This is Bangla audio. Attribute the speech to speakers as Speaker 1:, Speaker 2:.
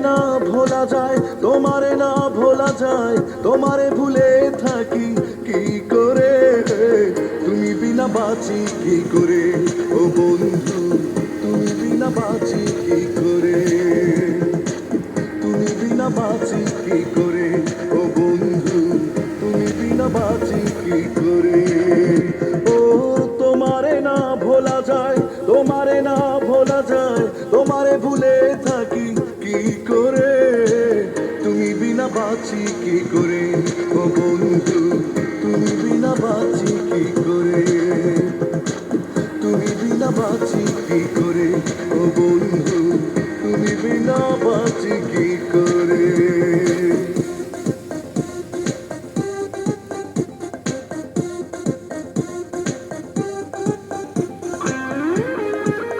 Speaker 1: না ভোলা যায়, তোমারে না ভোলা যায়, তোমারে ভুলে থাকি, কি করে? তুমি বিনা বাঁচি, কি করে? ও বন্ধু, তুমি বিনা বাঁচি, কি করে? তুমি বিনা বাঁচি, কি করে? ও বন্ধু, তুমি বিনা বাঁচি, কি করে? ও তোমারে না ভোলা যায়, তোমারে না ভোলা যায়, তোমারে ভুলে থাকি কি করে? তুমি বিনা বাঁচি কি করে? ও বন্ধু, তুমি বিনা বাঁচি কি করে? তুমি বিনা বাঁচি কি করে?